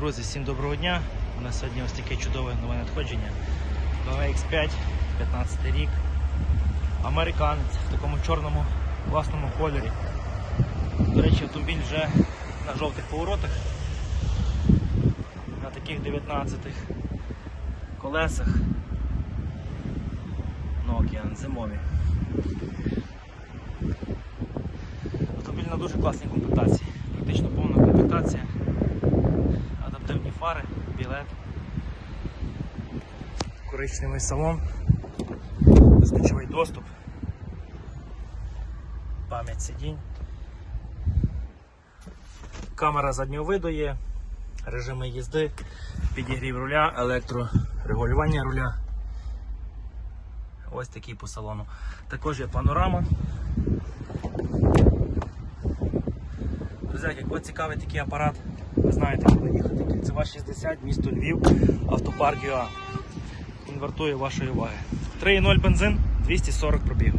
Друзі, всім доброго дня. У нас сьогодні ось таке чудове нове надходження. BMW X5, 15 рік. Американець в такому чорному класному кольорі. До речі, автомобіль вже на жовтих поворотах. На таких 19 колесах. Nokia зимові. Автомобіль на дуже класній комплектації. Практично повна комплектація. Фари, білет, коричневий салон, безключовий доступ, пам'ять сидінь, камера заднього виду є, режими їзди, підігрів руля, електрорегулювання руля. Ось такий по салону. Також є панорама. Друзі, вас цікавий такий апарат, ви знаєте, куди їхати. Кільцева 60, місто Львів, автопарк ЮА. Він вартує вашої уваги. 3,0 бензин, 240 пробігу.